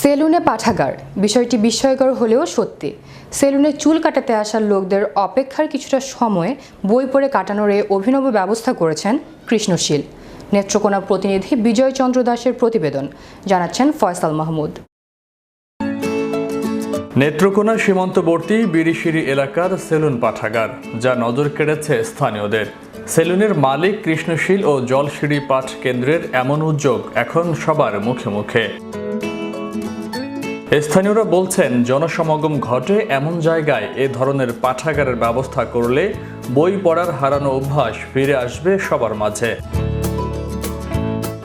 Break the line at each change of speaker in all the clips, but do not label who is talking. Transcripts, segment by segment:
সেলুনে পাঠাগার। বিষয়টি বিস্ময়কর হলেও সত্যি। সেলুনে চুল কাটাতে আসা লোকদের অপেক্ষার কিছুটা সময় বই পড়ে কাটানোর এই অভিনব ব্যবস্থা করেছেন কৃষ্ণশীল। নেত্রকোনা প্রতিনিধি বিজয় চন্দ্র দাসের প্রতিবেদন, জানাচ্ছেন ফয়সাল মাহমুদ।
নেত্রকোনা সীমান্তবর্তী বিরিশিরি এলাকার সেলুন পাঠাগার, যা নজর কেড়েছে স্থানীয়দের। সেলুনের মালিক কৃষ্ণশীল ও জলসিঁড়ি পাঠ কেন্দ্রের এমন উদ্যোগ এখন সবার মুখে মুখে। স্থানীয়রা বলছেন, জনসমাগম ঘটে এমন জায়গায় এ ধরনের পাঠাগারের ব্যবস্থা করলে বই পড়ার হারানো অভ্যাস ফিরে আসবে সবার মাঝে।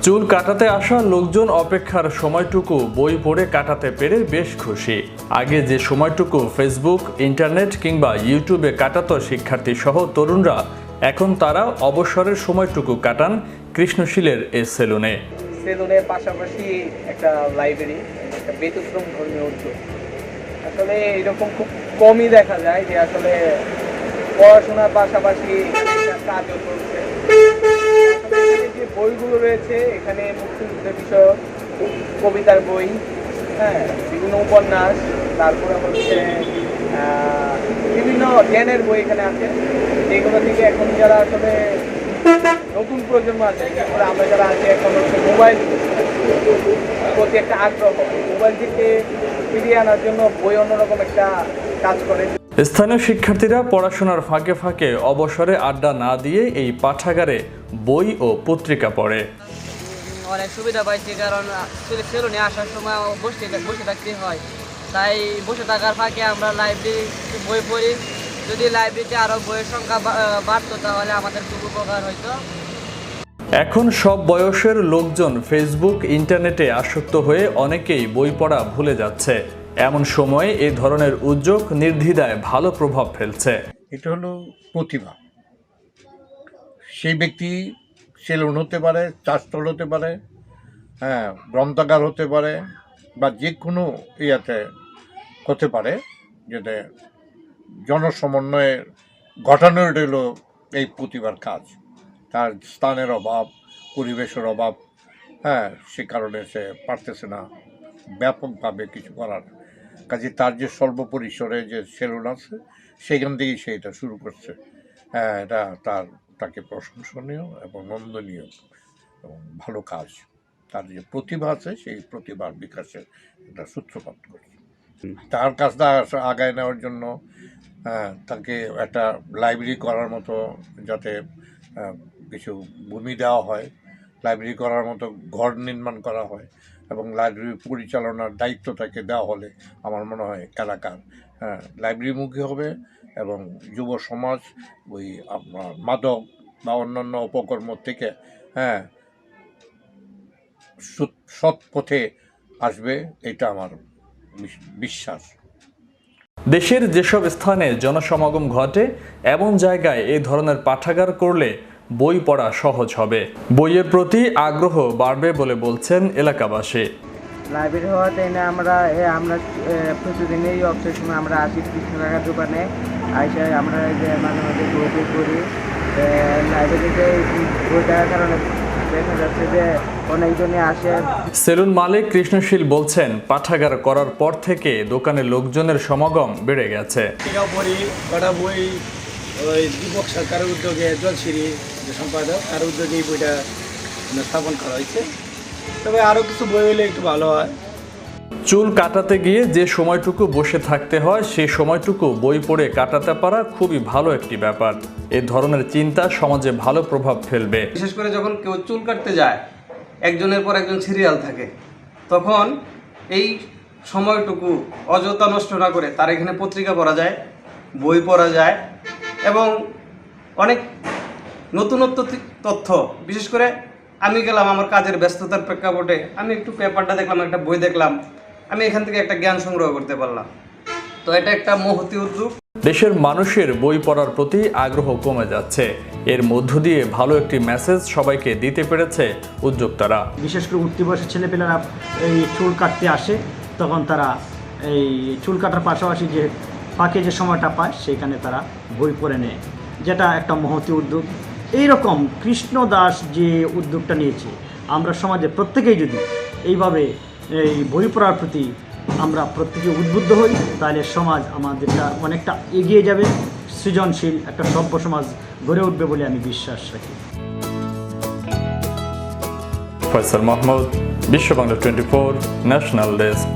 চুল কাটাতে আসা লোকজন অপেক্ষার সময়টুকু বই পড়ে কাটাতে পেরে বেশ খুশি। আগে যে সময়টুকু ফেসবুক ইন্টারনেট কিংবা ইউটিউবে কাটাতো শিক্ষার্থী সহ তরুণরা, এখন তারা অবসরের সময়টুকু কাটান কৃষ্ণশীলের এ সেলুনে।
সেলুনের পাশাপাশি একটা লাইব্রেরি একটা ব্যতিক্রম ধর্মীয় উদ্যোগ আসলে এরকম খুব কমই দেখা যায় যে আসলে পড়াশোনার পাশাপাশি কাজও করছে। যে বইগুলো রয়েছে, এখানে মুক্তিযুদ্ধের বিষয়ক কবিতার বই হ্যাঁ বিভিন্ন উপন্যাস, তারপরে হচ্ছে বিভিন্ন জ্ঞানের বই এখানে আছে। যেগুলো থেকে এখন যারা আসলে নতুন প্রজন্ম আছে। আমরা যারা আছি এখন হচ্ছে মোবাইল প্রতি একটা আগ্রহ মোবাইল থেকে ফিরিয়ে আনার জন্য বই অন্যরকম একটা কাজ করে।
স্থানীয় শিক্ষার্থীরা পড়াশোনার ফাঁকে ফাঁকে অবসরে আড্ডা না দিয়ে এই পাঠাগারে বই ও পত্রিকা পড়ে।
অনেক সুবিধা পাইছি কারণ সেলুনে আসার সময় বসে বসে থাকতে হয়। তাই বসে থাকার ফাঁকে আমরা লাইব্রেরি বই পড়ি। যদি লাইব্রেরিতে আরও বইয়ের সংখ্যা বাড়তো তাহলে আমাদের খুব উপকার হইতো।
এখন সব বয়সের লোকজন ফেসবুক ইন্টারনেটে আসক্ত হয়ে অনেকেই বই পড়া ভুলে যাচ্ছে। এমন সময়ে এই ধরনের উদ্যোগ নির্দ্বিধায় ভালো প্রভাব ফেলছে।
এটা হলো প্রতিভা। সেই ব্যক্তি সেলুন হতে পারে চাষতল হতে পারে হ্যাঁ গ্রন্থাগার হতে পারে বা যে কোনো ইয়াতে হতে পারে যেটা জনসমন্বয়ে ঘটানোর হলো এই প্রতিভার কাজ। তার স্থানের অভাব, পরিবেশের অভাব হ্যাঁ সে কারণে সে পারতেছে না ব্যাপকভাবে কিছু করার। কাজে তার যে স্বল্প পরিসরে যে সেলুন আছে, সেখান থেকেই সে এটা শুরু করছে। হ্যাঁ এটা তার, তাকে প্রশংসনীয় এবং নন্দনীয় এবং ভালো কাজ। তার যে প্রতিভা আছে, সেই প্রতিভার বিকাশের একটা সূত্রপাত করছে। তার কাজটা আগায় নেওয়ার জন্য তাকে একটা লাইব্রেরি করার মতো যাতে কিছু ভূমি দেওয়া হয়, লাইব্রেরি করার মতো ঘর নির্মাণ করা হয় এবং লাইব্রেরি পরিচালনার দায়িত্ব তাকে দেওয়া হলে আমার মনে হয় এলাকার হ্যাঁ লাইব্রেরিমুখী হবে এবং যুব সমাজ, ওই আপনার মাদক বা অন্যান্য উপকর্ম থেকে হ্যাঁ সৎ- পথে আসবে, এটা আমার বিশ্বাস।
দেশের যেসব স্থানে জনসমাগম ঘটে এমন জায়গায় এই ধরনের পাঠাগার করলে বই পড়া সহজ হবে। বইয়ের প্রতি আগ্রহ বাড়বে বলে বলছেন এলাকাবাসী।
লাইব্রেরি হওয়াতে এনে আমরা এ আমরা এ, প্রতিদিনই অবসর সময় আমরা আসি কৃষ্ণ কাকার দোকানে। আইসে আমরা যে মাঝে মাঝে বই বই করি। লাইব্রেরিতে বই দেওয়ার কারণে দেখা যাচ্ছে যে অনেকজনই আসে।
সেলুন মালিক কৃষ্ণশীল বলছেন পাঠাগার করার পর থেকে দোকানে লোকজনের সমাগম বেড়ে গেছে।
বই ওই দীপক সরকারের উদ্যোগে জলসিরি যে সম্পাদক তার উদ্যোগে এই বইটা মানে স্থাপন করা হয়েছে। তবে আরও কিছু বই হলে একটু ভালো হয়।
চুল কাটাতে গিয়ে যে সময়টুকু বসে থাকতে হয় সেই সময়টুকু বই পড়ে কাটাতে পারা খুবই ভালো একটি ব্যাপার। এ ধরনের চিন্তা সমাজে ভালো প্রভাব ফেলবে।
বিশেষ করে যখন কেউ চুল কাটতে যায়, একজনের পর একজন সিরিয়াল থাকে, তখন এই সময়টুকু অযথা নষ্ট না করে তার এখানে পত্রিকা পড়া যায়, বই পড়া যায় এবং অনেক নতুনত্ব তথ্য, বিশেষ করে আমি গেলাম আমার কাজের ব্যস্ততার প্রেক্ষাপটে। আমি একটু পেপারটা দেখলাম একটা বই দেখলাম। আমি এখান থেকে একটা জ্ঞান সংগ্রহ করতে পারলাম। তো এটা একটা মহতি উদ্যোগ।
দেশের মানুষের বই পড়ার প্রতি আগ্রহ কমে যাচ্ছে। এর মধ্য দিয়ে ভালো একটি মেসেজ সবাইকে দিতে পেরেছে উদ্যোক্তারা।
বিশেষ করে উঠতি বয়সের ছেলেপেলেরা এই চুল কাটতে আসে তখন তারা এই চুল কাটার পাশাপাশি যে ফাঁকে যে সময়টা পায় সেখানে তারা বই পড়ে নেয়। যেটা একটা মহতি উদ্যোগ। এই রকম কৃষ্ণ দাস যে উদ্যোগটা নিয়েছে, আমরা সমাজে প্রত্যেকেই যদি এইভাবে এই বই পড়ার প্রতি আমরা প্রত্যেকে উদ্বুদ্ধ হই, তাহলে সমাজ আমাদেরটা অনেকটা এগিয়ে যাবে, সৃজনশীল একটা সভ্য সমাজ গড়ে উঠবে বলে আমি বিশ্বাস রাখি।
Faisal Mahmud, Bishwa Bangla twenty four, national desk.